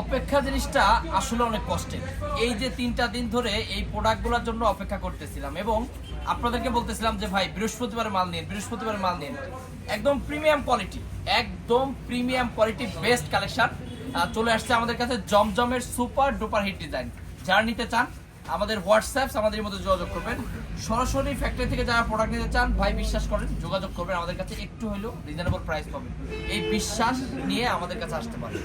অপেক্ষা জিনিসটা আসলে অনেক কষ্টের। এই যে তিনটা দিন ধরে এই প্রোডাক্টগুলোর জন্য অপেক্ষা করতেছিলাম এবং আপনাদেরকে বলতেছিলাম যে, ভাই বৃহস্পতিবার মাল নিন বৃহস্পতিবার মাল নিন। একদম প্রিমিয়াম কোয়ালিটি, একদম প্রিমিয়াম কোয়ালিটি, বেস্ট কালেকশন। চলে আসছে আমাদের কাছে জমজমের সুপার ডুপার হিট ডিজাইন। যারা নিতে চান, আমাদের হোয়াটসঅ্যাপ, আমাদের মধ্যে যোগাযোগ করবেন। সরাসরি ফ্যাক্টরি থেকে যারা প্রোডাক্ট নিতে চান, ভাই, বিশ্বাস করেন, যোগাযোগ করবেন। আমাদের কাছে একটু হলেও রিজনেবল প্রাইস পাবেন। এই বিশ্বাস নিয়ে আমাদের কাছে আসতে পারেন।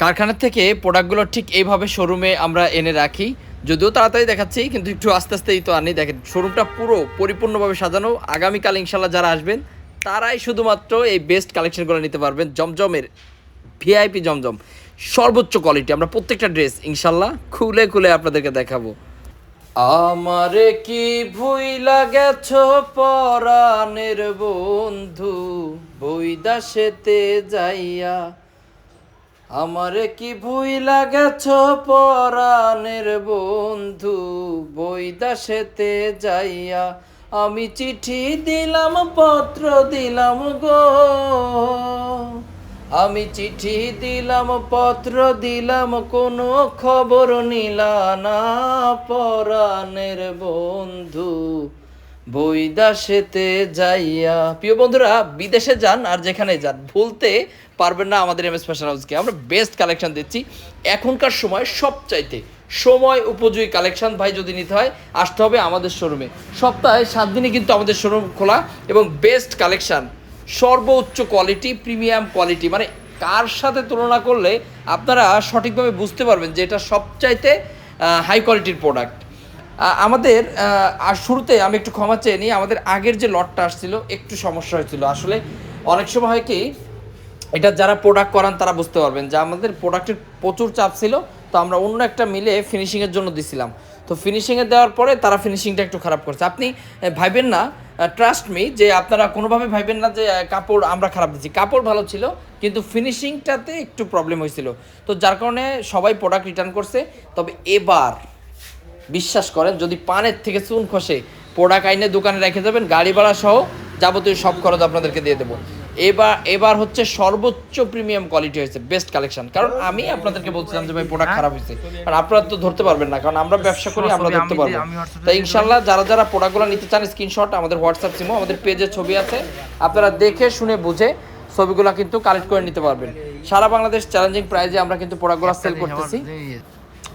কারখানা থেকে প্রোডাক্টগুলো ঠিক এইভাবে শোরুমে আমরা এনে রাখি। যদিও তাড়াতাড়ি দেখাচ্ছি, কিন্তু একটু আস্তে আস্তেই তো আনি। দেখেন, শোরুমটা পুরো পরিপূর্ণভাবে সাজানো। আগামীকাল ইনশাল্লাহ যারা আসবেন, তারাই শুধুমাত্র এই বেস্ট কালেকশনগুলো নিতে পারবেন। জমজমের ভিআইপি জমজম। সর্বোচ্চ কোয়ালিটি আমরা প্রত্যেকটা ড্রেস ইনশাল্লাহ খুলে খুলে আপনাদেরকে দেখাবো। আমারে কি ভুইলা গেছ পরাণের বন্ধু? বইদাসেতে যাইয়া আমারে কি ভুইলা গেছ পরাণের বন্ধু? বইদাসেতে যাইয়া আমি চিঠি দিলাম, পত্র দিলাম গো। আমি চিঠি দিলাম, পত্র দিলাম, কোনো খবর নিলা না পরাণের বন্ধু। বইদাসেতে যাইয়া, প্রিয় বন্ধুরা, বিদেশে যান আর যেখানে যান, ভুলতে পারবেন না আমাদের এম এস ফ্যাশন হাউসকে আমরা বেস্ট কালেকশন দিচ্ছি। এখনকার সময় সবচাইতে সময় উপযোগী কালেকশন ভাই যদি নিতে হয়, আসতে হবে আমাদের শোরুমে সপ্তাহে সাত দিনে কিন্তু আমাদের শোরুম খোলা এবং বেস্ট কালেকশন সর্বোচ্চ কোয়ালিটি প্রিমিয়াম কোয়ালিটি মানে কার সাথে তুলনা করলে আপনারা সঠিকভাবে বুঝতে পারবেন যে এটা সবচাইতে হাই কোয়ালিটির প্রোডাক্ট আমাদের আর শুরুতে আমি একটু ক্ষমা চেয়ে নিই, আমাদের আগের যে লটটা আসছিল, একটু সমস্যা হয়েছিল। আসলে অনেক সময় হয় কি এটা যারা প্রোডাক্ট করান, তারা বুঝতে পারবেন যে আমাদের প্রোডাক্টের প্রচুর চাপ ছিল, তো আমরা অন্য একটা মিলে ফিনিশিংয়ের জন্য দিছিলাম। তো ফিনিশিংয়ে দেওয়ার পরে তারা ফিনিশিংটা একটু খারাপ করছে। আপনি ভাইবেন না ট্রাস্ট মি যে আপনারা কোনোভাবে ভাইবেন না যে কাপড় আমরা খারাপ দিচ্ছি। কাপড় ভালো ছিল, কিন্তু ফিনিশিংটাতে একটু প্রবলেম হয়েছিল। তো যার কারণে সবাই প্রোডাক্ট রিটার্ন করছে। তবে এবার বিশ্বাস করেন, যদি পানের থেকে চুন খসে প্রোডাক্ট আইনে দোকানে রেখে দেবেন গাড়ি ভাড়া সহ যাবতীয় সব খরচ আপনাদেরকে দিয়ে দেবো। এবার এবার হচ্ছে সর্বোচ্চ প্রিমিয়াম কোয়ালিটি হয়েছে বেস্ট কালেকশন কারণ আমি আপনাদেরকে বলছিলাম যে ভাই প্রোডাক্ট খারাপ হয়েছে। কারণ আপনারা তো ধরতে পারবেন না কারণ আমরা ব্যবসা করি আমরা ধরতে পারব। তাই ইনশাল্লাহ যারা যারা প্রোডাক্টগুলো নিতে চান স্ক্রিনশট আমাদের হোয়াটসঅ্যাপ সিমো আমাদের পেজে ছবি আছে। আপনারা দেখে শুনে বুঝে ছবিগুলো কিন্তু কালেক্ট করে নিতে পারবেন। সারা বাংলাদেশ চ্যালেঞ্জিং প্রাইজে আমরা কিন্তু প্রোডাক্টগুলো সেল করতেছি।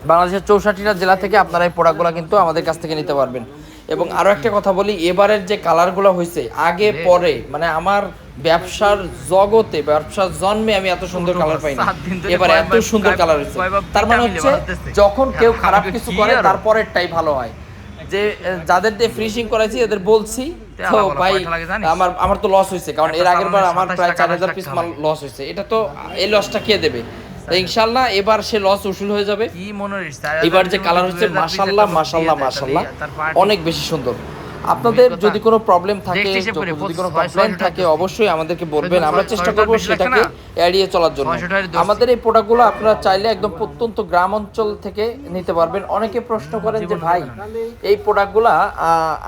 বাংলাদেশের চৌষট্টিটা জেলা থেকে আপনারা এই প্রোডাক্টগুলো কিন্তু আমাদের কাছ থেকে নিতে পারবেন। এবং আরও একটা কথা বলি এবারের যে কালারগুলো হয়েছে আগে পরে মানে আমার ব্যবসার জগতে ব্যবসার জন্মে আমি এত সুন্দর কালার পাইনি। এবার এত সুন্দর কালার হয়েছে। তার মানে হচ্ছে যখন কেউ খারাপ কিছু করে? তারপরেরটাই ভালো হয়। যে যাদের দিয়ে ফিনিশিং করাইছি এদের বলছি তো ভাই? আমার আমার তো লস হয়েছে কারণ এর আগের বার আমার প্রায় চার হাজার পিস মাল লস হয়েছে। এটা তো এই লসটা কে দেবে? ইনশাল্লাহ এবার সে লস উসুল হয়ে যাবে? এবার যে কালার হচ্ছে মাশাল্লাহ মাশাল্লাহ মাশাল্লাহ। অনেক বেশি সুন্দর। আপনাদের যদি কোনো প্রবলেম থাকে যদি কোনো কমপ্লেন থাকে অবশ্যই আমাদেরকে বলবেন। আমরা চেষ্টা করব সেটাকে এড়িয়ে চলার জন্য। আমাদের এই প্রোডাক্টগুলো আপনারা চাইলে একদম প্রত্যন্ত গ্রাম অঞ্চল থেকে নিতে পারবেন। অনেকে প্রশ্ন করেন যে ভাই এই প্রোডাক্টগুলা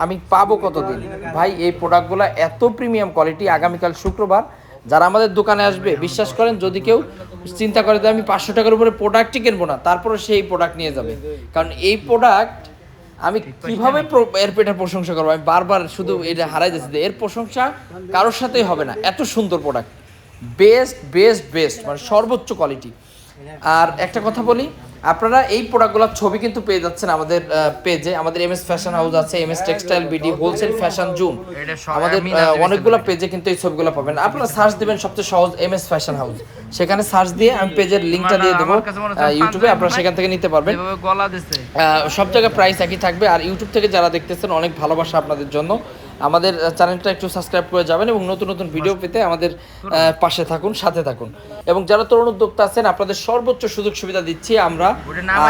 আমি পাবো কতদিন? ভাই এই প্রোডাক্টগুলো এত প্রিমিয়াম কোয়ালিটি আগামীকাল শুক্রবার। যারা আমাদের দোকানে আসবে বিশ্বাস করেন যদি কেউ চিন্তা করে যে আমি পাঁচশো টাকার উপরে প্রোডাক্টই কিনবো না তারপরে সেই প্রোডাক্ট নিয়ে যাবে। কারণ এই প্রোডাক্ট আমি কীভাবে এর পেটের প্রশংসা করব? আমি বারবার শুধু এটা হারাই যাচ্ছি এর প্রশংসা কারোর সাথেই হবে না। এত সুন্দর প্রোডাক্ট বেস্ট বেস্ট বেস্ট মানে সর্বোচ্চ কোয়ালিটি আর একটা কথা বলি আপনারা এই প্রোডাক্টগুলোর ছবি কিন্তু পেয়ে যাচ্ছেন আমাদের পেজে আমাদের এম এস ফ্যাশন হাউস আছে M S textile BD wholesale fashion zone আমাদের অনেকগুলো পেজে কিন্তু এই ছবিগুলো পাবেন। আপনারা সার্চ দিবেন সবচেয়ে সহজ এম এস ফ্যাশন হাউস সেখানে সার্চ দিয়ে আমি পেজের লিঙ্কটা দিয়ে দেবো ইউটিউবে আপনারা সেখান থেকে নিতে পারবেন। সব জায়গায় প্রাইস একই থাকবে। আর ইউটিউব থেকে যারা দেখতেছেন অনেক ভালোবাসা আপনাদের জন্য। আমাদের চ্যানেলটা একটু সাবস্ক্রাইব করে যাবেন এবং নতুন নতুন ভিডিও পেতে আমাদের পাশে থাকুন সাথে থাকুন। এবং যারা তরুণ উদ্যোক্তা আছেন আপনাদের সর্বোচ্চ সুযোগ সুবিধা দিচ্ছি আমরা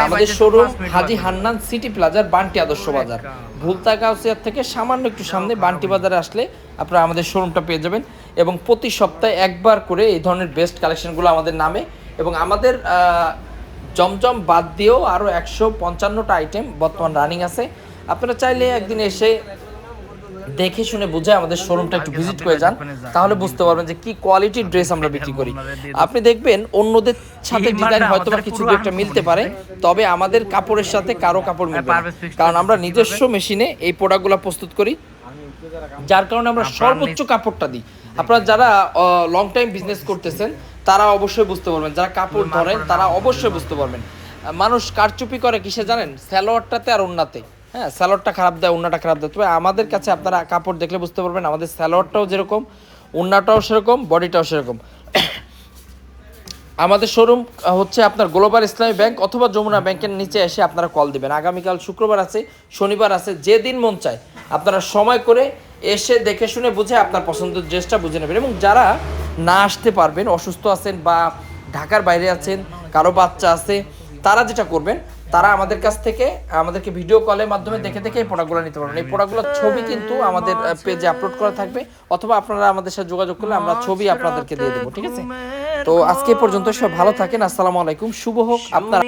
আমাদের শোরুম হাজি হান্নান সিটি প্লাজার বান্টি আদর্শ বাজার। ভুলতা গাউসিয়ার থেকে সামান্য একটু সামনে বান্টি বাজারে আসলে আপনারা আমাদের শোরুমটা পেয়ে যাবেন এবং প্রতি সপ্তাহে একবার করে এই ধরনের বেস্ট কালেকশনগুলো আমাদের নামে এবং আমাদের জমজম বাদ দিয়েও আরও একশো পঞ্চান্নটা আইটেম বর্তমান রানিং আছে। আপনারা চাইলে একদিন এসে দেখে শুনে বুঝে আমাদের শোরুমটা একটু ভিজিট করে যান তাহলে বুঝতে পারবেন যে কি কোয়ালিটির ড্রেস আমরা বিক্রি করি। আপনি দেখবেন অন্যদের সাথে ডিজাইন হয়তো বা কিছু একটা মিলতে পারে তবে আমাদের কাপড়ের সাথে কারও কাপড় মিলবে কারণ আমরা নিজস্ব মেশিনে এই প্রোডাক্টগুলো প্রস্তুত করি যার কারণে আমরা সর্বোচ্চ কাপড়টা দিই। আপনারা যারা লং টাইম বিজনেস করতেছেন তারা অবশ্যই বুঝতে পারবেন। যারা কাপড় ধরেন তারা অবশ্যই বুঝতে পারবেন। মানুষ কারচুপি করে কিসে জানেন? স্যালোয়ারটাতে আর ওন্নাতে। হ্যাঁ স্যালোয়ারটা খারাপ দেয় ওন্নাটা খারাপ দেয়। তবে আমাদের কাছে আপনারা কাপড় দেখলে বুঝতে পারবেন, আমাদের স্যালোয়ারটাও যেরকম ওন্নাটাও সেরকম, বডিটাও সেরকম। আমাদের শোরুম হচ্ছে আপনার গ্লোবাল ইসলামী ব্যাংক অথবা যমুনা ব্যাংকের নিচে এসে আপনারা কল দিবেন। আগামীকাল শুক্রবার আছে, শনিবার আছে, যে দিন মন চায়, আপনারা সময় করে এসে দেখে শুনে বুঝে আপনার পছন্দের ড্রেসটা বুঝে নেবেন। এবং যারা না আসতে পারবেন, অসুস্থ আছেন বা ঢাকার বাইরে আছেন, কারও বাচ্চা আছে, তারা যেটা করবেন তারা আমাদের কাছ থেকে, আমাদেরকে ভিডিও কলের মাধ্যমে দেখে দেখে এই প্রোডাক্টগুলো নিতে পারবেন। এই প্রোডাক্টগুলোর ছবি কিন্তু আমাদের পেজে আপলোড করা থাকবে, অথবা আপনারা আমাদের সাথে যোগাযোগ করলে আমরা ছবি আপনাদেরকে দিয়ে দেবো, ঠিক আছে? তো আজকে পর্যন্ত সব ভালো থাকেন, আসসালামু আলাইকুম, শুভ হোক, আপনার